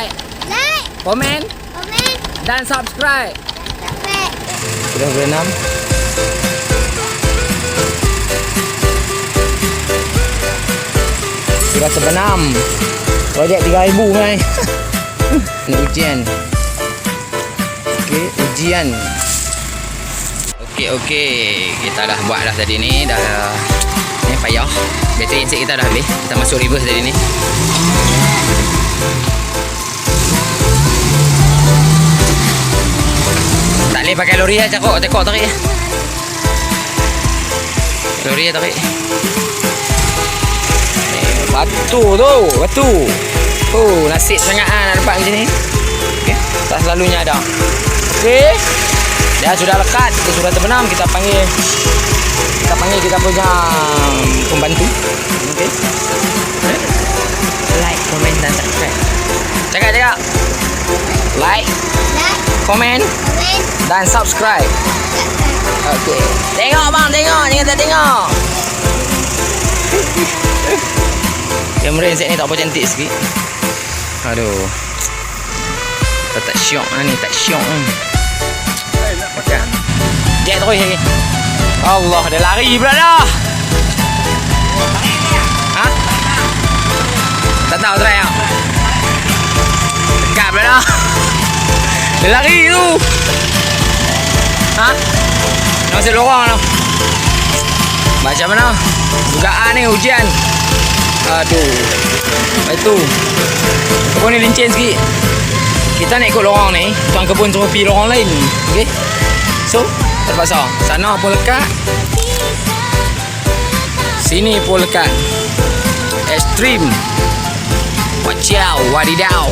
like, Like, komen komen, dan subscribe. subscribe. Sudah berenam. Sudah sebenam. Projek 3000 mai. Ini ujian. Okey, ujian. Okey, okey. Kita dah buat dah tadi ni. Dah ni payah. Bateri insik kita dah habis. Kita masuk reverse tadi ni. Boleh pakai lori lah cakap Tekok tarik lah Lori lah tarik. Eh, Batu tu Batu. Oh nasib sangat lah nak dapat macam ni. Okay. Tak selalunya ada. Okey. Dia sudah lekat Dia sudah terbenam Kita panggil Kita panggil kita punya Pembantu. Okey. Eh? Like, komen dan subscribe. Cakap cakap Like, Like, komen, dan subscribe. Okey. Tengok bang, tengok. Jangan tak tengok. Kamera set ni tak apa cantik sikit. Aduh. Tak tak syok lah ni, tak syok ni. Okey. Jack terus lagi. Allah, dia lari pula dah. Ha? Tak tahu try tak? Dekat pula dah. Dia lari tu. Ha? Nak masuk lorong tu. Macam mana? Dugaan ni ujian. Aduh. Lepas tu. Ni lincin sikit. Kita nak ikut lorong ni. Tuan kebun suruh pergi lorong lain. Okay? So, terpaksa. Sana pun lekat. Sini pun lekat. Extreme. Wacau. Wadidau.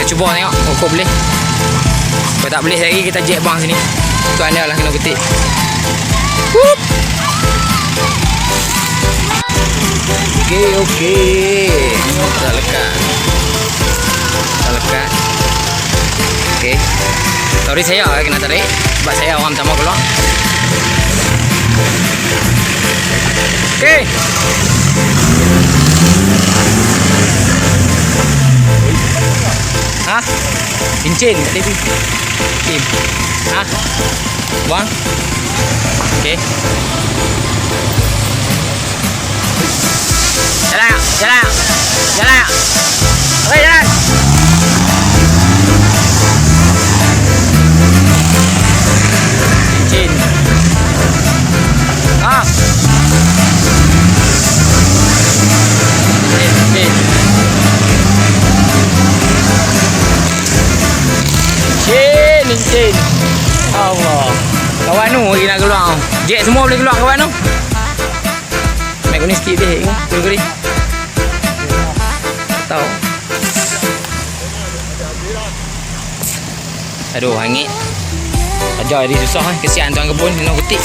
Kita cuba tengok. Kau boleh. Kalau tak boleh lagi kita jet bang sini. Tu anda lah kena ketik. Whoop. Okey, okey. Kita lekat. Kita lekat. Okey. Sorry saya lah kena tarik. Sebab saya orang pertama keluar. Okey. Ha? Cincin kat TV. Kim. Ha? Buang. Okey. Jalan, jalan. Jalan. Okey, jalan. Jet semua boleh keluar kawan tu. Mek kuning sikit deh. Kuning. Tak tahu. Aduh, hangit. Ajar dia susah eh. Kesian tuan kebun kena ketik.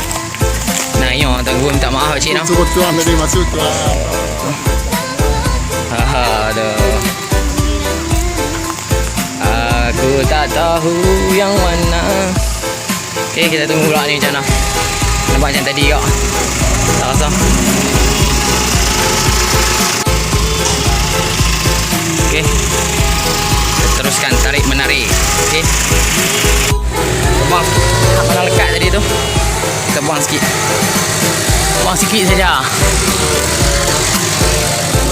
Nah, yo tuan kebun minta maaf cik noh. Suruh tuan tadi masuk tuan. Ha aduh. Aku tak tahu yang mana. Okey, kita tunggu pula ni macam mana. Nampak macam tadi kak. Tak rasa. Kita teruskan tarik menarik. Okey. Buang. Mana lekat tadi tu? Kita buang sikit. Buang sikit saja.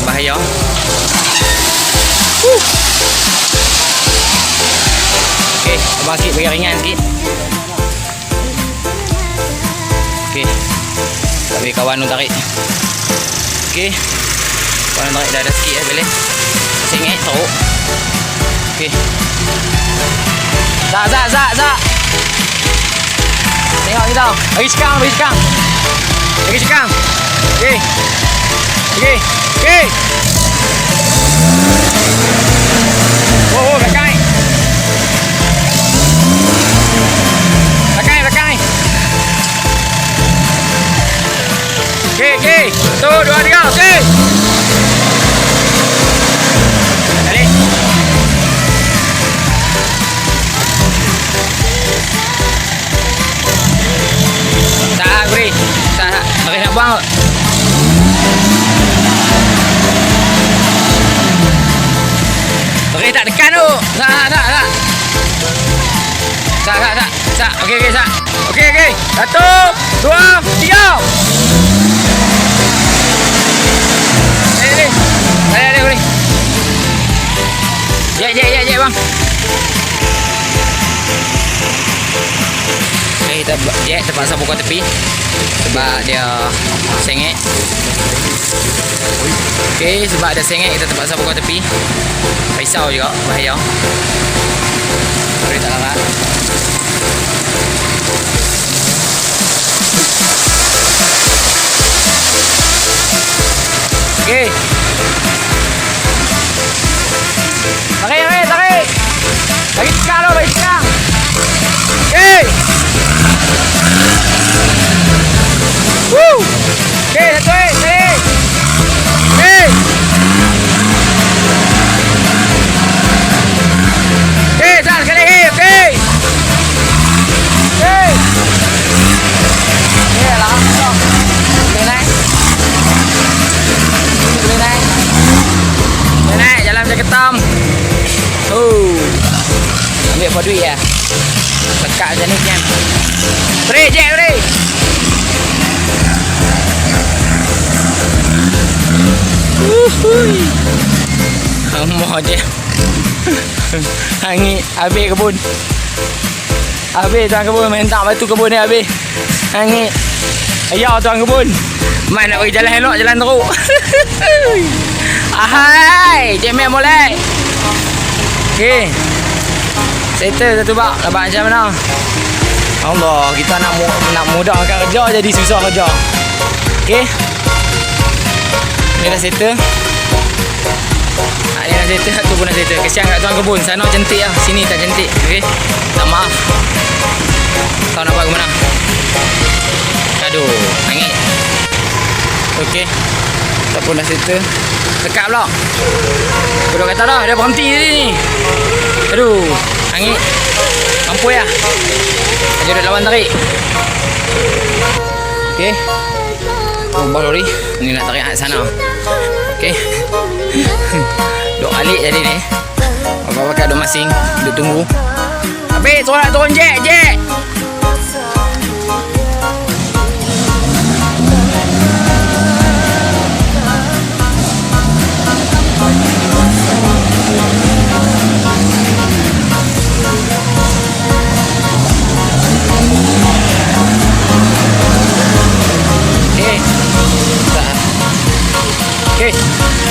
Bahaya. Okey, abang sikit bagi ringan sikit. Okey. Tapi kawan tu tarik. Okey. Kawan tu tarik dah ada sikit eh boleh. Sengit teruk. Okey. Zak, zak, zak, zak. Tengok kita. Bagi cekang, bagi cekang. Bagi cekang. Okey. Okey. Okey. ikaw, sige! Dali! Saha, Guri. Saha. Makinabang. Okay, tak dekat tu. Saha, saha, saha. Saha, saha, saha. Okey, okey, saha. Okey, okey. Satu, dua, tiga. Eh, jek terpaksa pukul tepi sebab dia sengit. Okey, sebab ada sengit kita terpaksa pukul tepi. Risau juga, bahaya. Boleh tak larat. Ambil for duit ya. Lekat macam ni kan. Break je, break. Uhui. Amah je. Hangit habis kebun. Habis tuan kebun main tak batu kebun ni habis. Hangit. Ya tuan kebun. Mai nak pergi jalan elok jalan teruk. Ahai, cemek molek. Okey. Settle satu bak. Nampak macam mana? Allah, kita nak mu, nak mudahkan kerja jadi susah kerja. Okey. Ni dah settle. Ah, ni dah settle, tu pun dah settle. Kesian kat tuan kebun. Sana cantik lah. Sini tak cantik. Okey. Tak maaf. Kau nak buat ke mana? Aduh, angin. Okey. Tak pun dah settle. Dekat pula. Aku dah kata dah, dia berhenti tadi ni. Aduh, angin. Mampu ya. Duduk lawan tarik. Okey. Ubah lori. Ni nak tarik kat sana. Okey. Duk alik jadi ni. Apa pakai duk masing. Duk tunggu. Habis, sorak turun Jack, Jack.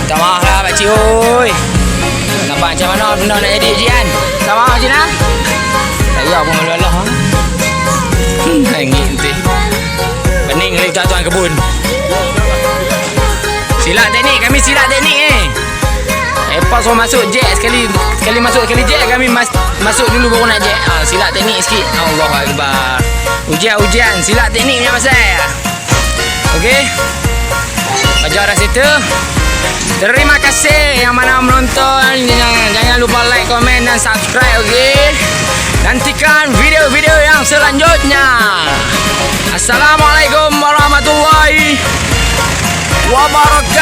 Minta maaf lah, pakcik, oi. Nampak macam mana benda nak jadi ujian? Minta maaf, Cik Nah. Tak ya pun malu Allah. ha? Hmm, Hangit nanti. Pening kali tuan-tuan kebun. Silat teknik, kami silat teknik ni. Lepas orang masuk jet sekali sekali masuk sekali jet kami mas, masuk dulu baru nak jet. Ha, silat teknik sikit. Allah Akbar. Ujian-ujian silat teknik punya pasal. Okey. Baca dah situ. Terima kasih yang mana menonton. Jangan, jangan lupa like, komen dan subscribe okey. Nantikan video-video yang selanjutnya. Assalamualaikum warahmatullahi wabarakatuh.